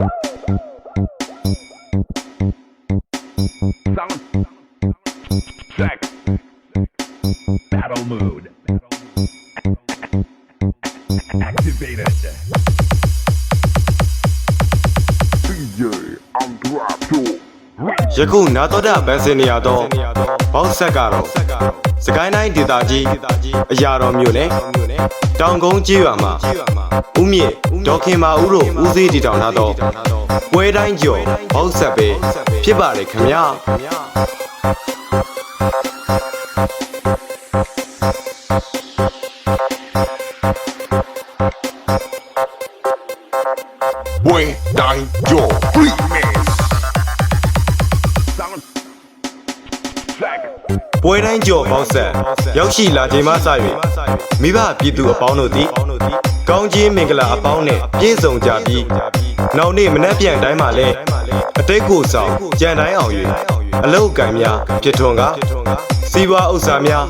Sound check. Battle mode. Activated. DJ. ယခုနာတော်တာဗန်စင်နေရတော့ဘောက်ဆက်ကတော့စကိုင်းတိုင်းဒေသကြီးအရာတော်မြို့နယ်တောင်ကုန်းကြီးရွာမှာဦးမြင့်ဒေါခင်မာဦးတို့ဦးစီးတည်ထောင်ထားတော့ပွဲတိုင်းကျော်ဘောက်ဆက်ပဲဖြစ်ပါတယ်ခင်ဗျာ Buen Daño Remix. ပွဲတိုင်းကျော်ဘောက်ဆက်ရောက်ရှိလာချိန်မှစ၍မိဘပြည်သူအပေါင်းတို့သည်ကောင်းကြီးမင်္ဂလာအပေါင်းနဲ့ပြည့်စုံကြပြီးနောက်နေ့မနက်ပြန်တိုင်းမှာလဲအတိတ်ကိုဆောင်ကြံတိုင်းအောင်၍အလုတ်ကံများဖြစ်ထွန်းကစီးပွားဥစ္စာများ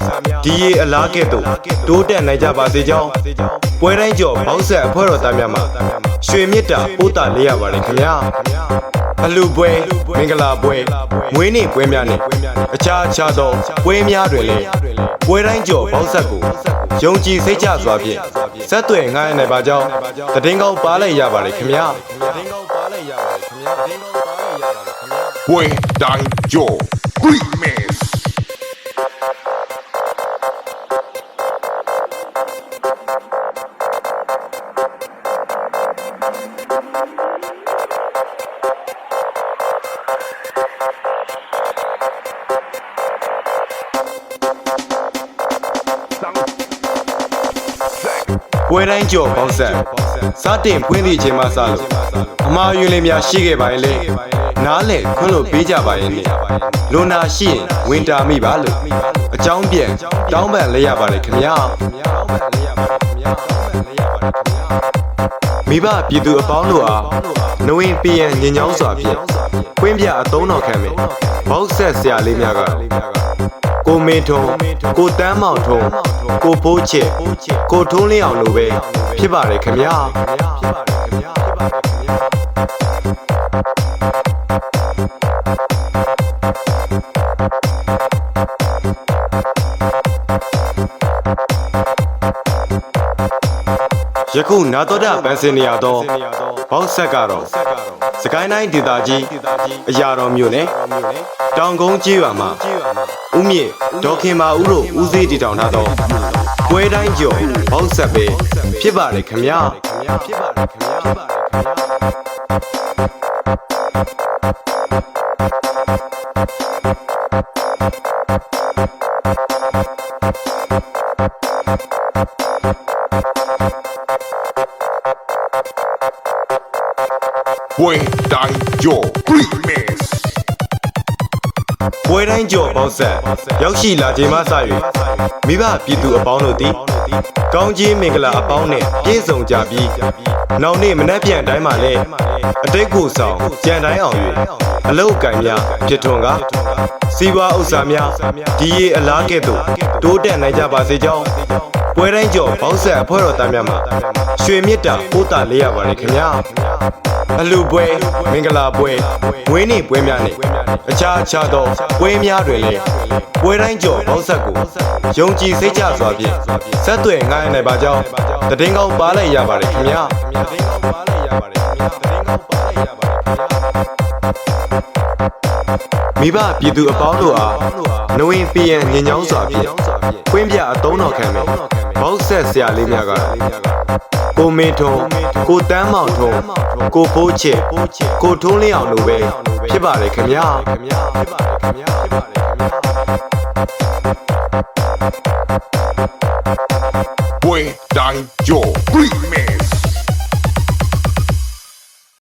ဒီရေအလားကဲ့သို့တိုးတက်နိုင်ကြပါစေကြောင်းပွဲတိုင်းကျော်ဘောက်ဆက်အဖွဲ့တော်သားများမှာ ရွှေမြစ်တာပို့တာလေးရပါတယ်ခင်ဗျာအလူပွဲမင်္ဂလာပွဲမွေးနေ့ပွဲများနဲ့အခြားအခြားသောပွဲများတွင်လည်းပွဲတိုင်းကျော်ဘောက်ဆက်ကိုယုံကြည်စိတ်ချစွာဖြင့်ဆက်သွယ်ငှားရနိုင်ပါကြောင်းတည်င်းကောင်းပါလိုက်ရပါတယ်ခင်ဗျာတည်င်းကောင်းပါလိုက်ရပါတယ်ခင်ဗျာတည်င်းကောင်းပါလိုက်ရပါတယ်ခင်ဗျာ Buen Daño Remix. ပွဲတိုင်းကျော်ပေါင်းဆက်စတင်ဖွင့်သည့်အချိန်မှစလို့အမှားယွင်းလေးများရှိခဲ့ပါရင်လေနားလေခွင့်လို့ပေးကြပါရဲ့နဲ့လွန်နာရှိရင်ဝင်တာမိပါလို့အကြောင်းပြန်တောင်းပန်လဲရပါတယ်ခင်ဗျာ မိဘပြည်သူအပေါင်းတို့အားနဝင်းပြန်ညင်ညောင်းစွာဖြင့်ကွင်းပြအသုံးတော်ခံမယ်ဘောက်ဆက်ဆရာလေးများကကိုမင်းထုံးကိုတန်းမောင်ထုံးကိုဖိုးချစ်ကိုထုံးလင်းအောင်လိုပဲဖြစ်ပါတယ်ခင်ဗျာယခု နာတော်တာပန်းစင်နေရတော့ဘောက်ဆက်ကတော့စကိုင်းတိုင်းဒေသကြီးအရာတော်မြို့နယ်တောင်ကုန်းကြီးရွာမှာဦးမြင့်ဒေါခင်မာဦးတို့ဦးစီးတည်ထောင်ထားသောပွဲတိုင်းကျော်ဘောက်ဆက်ပဲဖြစ်ပါတယ်ခင်ဗျာဖြစ်ပါတယ်ခင်ဗျာဖြစ်ပါတယ်ခင်ဗျာ Buen Daño Remix. ပွဲတိုင်းကျော်ပေါက်ဆက်ရောက်ရှိလာချိန်မှစ၍မိဘပြည်သူအပေါင်းတို့သည်ကောင်းကြီးမင်္ဂလာအပေါင်းနဲ့ပြည့်စုံကြပြီးနောက်နေ့မနက်ပြန်တိုင်းမှာလည်းအတိတ်ကိုဆောင်ကြံတိုင်းအောင်၍အလုတ်ကံများဖြစ်ထွန်းကစီးပွားဥစ္စာများဒီရေအလားကဲ့သို့တိုးတက်နိုင်ကြပါစေကြောင်းပွဲတိုင်းကျော်ပေါက်ဆက်အဖွဲ့တော်သားများမှာရွှေမြစ်တာပို့တာလေးရပါတယ်ခင်ဗျာ အလူပွဲမင်္ဂလာပွဲဝင်းနေပွဲများနဲ့အခြားအခြားသောပွဲများတွင်လည်းပွဲတိုင်းကျော်ဘောက်ဆက်ကိုယုံကြည်စိတ်ချစွာဖြင့်ဆက်သွယ်ငှားရနိုင်ပါကြောင်းတည်င်းကောင်းပါလိုက်ရပါတယ်ခင်ဗျာတည်င်းကောင်းပါလိုက်ရပါတယ်ခင်ဗျာတည်င်းကောင်းပါလိုက်ရပါတယ်ခင်ဗျာမိဘပြည်သူအပေါင်းတို့အားနဝင်းပြန်ညင်ညောင်းစွာဖြင့်ကွင်းပြအသုံးတော်ခံမယ် ဘောက်ဆက်ဆရာလေးများကကိုမင်းထုံးကိုတန်းမောင်ထုံးကိုဖိုးချစ်ကိုထုံးလင်းအောင်လိုပဲဖြစ်ပါတယ်ခင်ဗျာဖြစ်ပါတယ်ခင်ဗျာဖြစ်ပါတယ်ခင်ဗျာ Buen Daño Remix.